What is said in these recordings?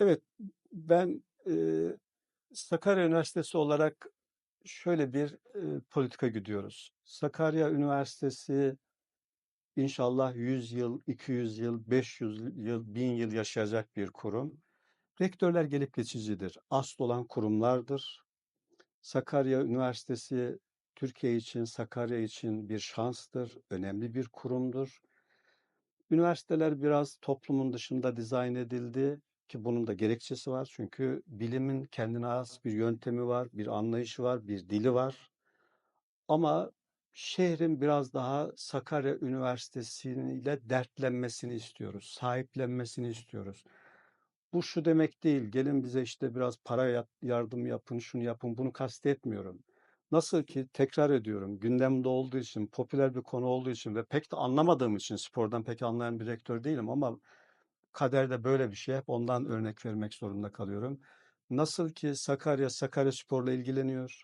Evet, ben, eee, Sakarya Üniversitesi olarak şöyle bir, eee, politika güdüyoruz. Sakarya Üniversitesi inşallah 100 yıl, 200 yıl, 500 yıl, 1000 yıl yaşayacak bir kurum. Rektörler gelip geçicidir. Asıl olan kurumlardır. Sakarya Üniversitesi Türkiye için, Sakarya için bir şanstır, önemli bir kurumdur. Üniversiteler biraz toplumun dışında dizayn edildi ki bunun da gerekçesi var. Çünkü bilimin kendine has bir yöntemi var, bir anlayışı var, bir dili var. Ama şehrin biraz daha Sakarya Üniversitesi ile dertlenmesini istiyoruz, sahiplenmesini istiyoruz. Bu şu demek değil, gelin bize işte biraz para ya- yardım yapın, şunu yapın, bunu kastetmiyorum. Nasıl ki tekrar ediyorum, gündemde olduğu için, popüler bir konu olduğu için ve pek de anlamadığım için, spordan pek anlayan bir rektör değilim ama kaderde böyle bir şey, hep ondan örnek vermek zorunda kalıyorum. Nasıl ki Sakarya, Sakarya Spor'la ilgileniyor,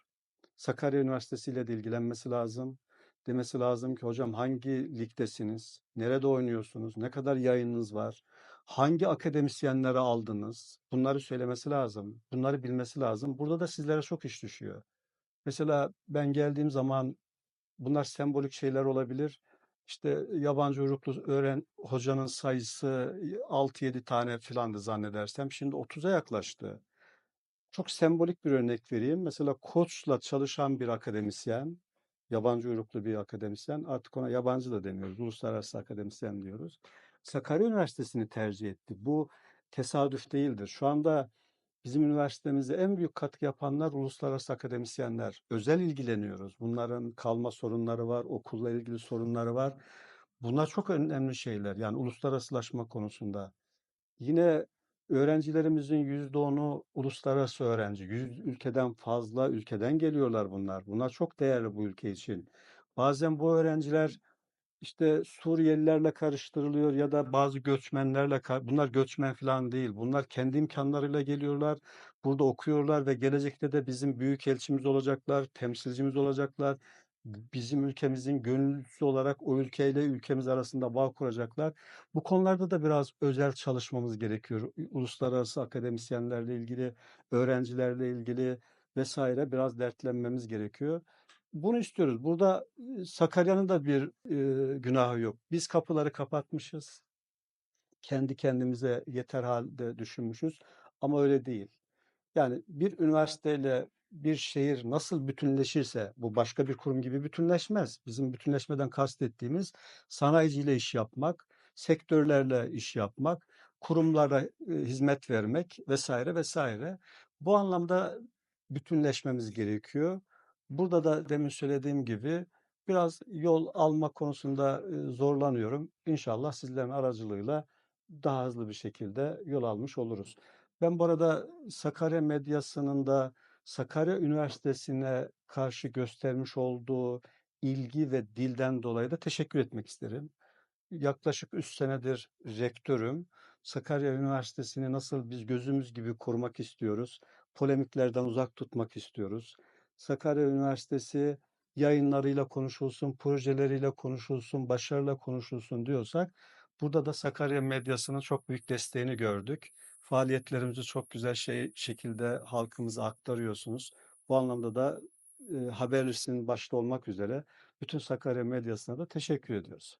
Sakarya Üniversitesi ile de ilgilenmesi lazım. Demesi lazım ki hocam hangi ligdesiniz? Nerede oynuyorsunuz? Ne kadar yayınınız var? Hangi akademisyenleri aldınız? Bunları söylemesi lazım. Bunları bilmesi lazım. Burada da sizlere çok iş düşüyor. Mesela ben geldiğim zaman bunlar sembolik şeyler olabilir. İşte yabancı uyruklu öğren hocanın sayısı 6-7 tane filandı zannedersem. Şimdi 30'a yaklaştı. Çok sembolik bir örnek vereyim. Mesela Koç'la çalışan bir akademisyen, yabancı uyruklu bir akademisyen, artık ona yabancı da demiyoruz, uluslararası akademisyen diyoruz. Sakarya Üniversitesi'ni tercih etti. Bu tesadüf değildir. Şu anda bizim üniversitemizde en büyük katkı yapanlar uluslararası akademisyenler. Özel ilgileniyoruz. Bunların kalma sorunları var, okulla ilgili sorunları var. Bunlar çok önemli şeyler. Yani uluslararasılaşma konusunda. Yine öğrencilerimizin %10'u uluslararası öğrenci. 100 ülkeden fazla ülkeden geliyorlar bunlar. Bunlar çok değerli bu ülke için. Bazen bu öğrenciler işte Suriyelilerle karıştırılıyor ya da bazı göçmenlerle bunlar göçmen falan değil. Bunlar kendi imkanlarıyla geliyorlar. Burada okuyorlar ve gelecekte de bizim büyük elçimiz olacaklar, temsilcimiz olacaklar. Bizim ülkemizin gönüllüsü olarak o ülkeyle ülkemiz arasında bağ kuracaklar. Bu konularda da biraz özel çalışmamız gerekiyor. Uluslararası akademisyenlerle ilgili, öğrencilerle ilgili vesaire biraz dertlenmemiz gerekiyor. Bunu istiyoruz. Burada Sakarya'nın da bir e, günahı yok. Biz kapıları kapatmışız. Kendi kendimize yeter halde düşünmüşüz. Ama öyle değil. Yani bir üniversiteyle bir şehir nasıl bütünleşirse bu başka bir kurum gibi bütünleşmez. Bizim bütünleşmeden kastettiğimiz sanayiciyle iş yapmak, sektörlerle iş yapmak, kurumlara hizmet vermek vesaire vesaire. Bu anlamda bütünleşmemiz gerekiyor. Burada da demin söylediğim gibi biraz yol alma konusunda zorlanıyorum. İnşallah sizlerin aracılığıyla daha hızlı bir şekilde yol almış oluruz. Ben bu arada Sakarya medyasının da Sakarya Üniversitesi'ne karşı göstermiş olduğu ilgi ve dilden dolayı da teşekkür etmek isterim. Yaklaşık 3 senedir rektörüm. Sakarya Üniversitesi'ni nasıl biz gözümüz gibi korumak istiyoruz, polemiklerden uzak tutmak istiyoruz. Sakarya Üniversitesi yayınlarıyla konuşulsun, projeleriyle konuşulsun, başarıyla konuşulsun diyorsak burada da Sakarya medyasının çok büyük desteğini gördük. Faaliyetlerimizi çok güzel şey şekilde halkımıza aktarıyorsunuz. Bu anlamda da e, Haberlis'in başta olmak üzere bütün Sakarya medyasına da teşekkür ediyoruz.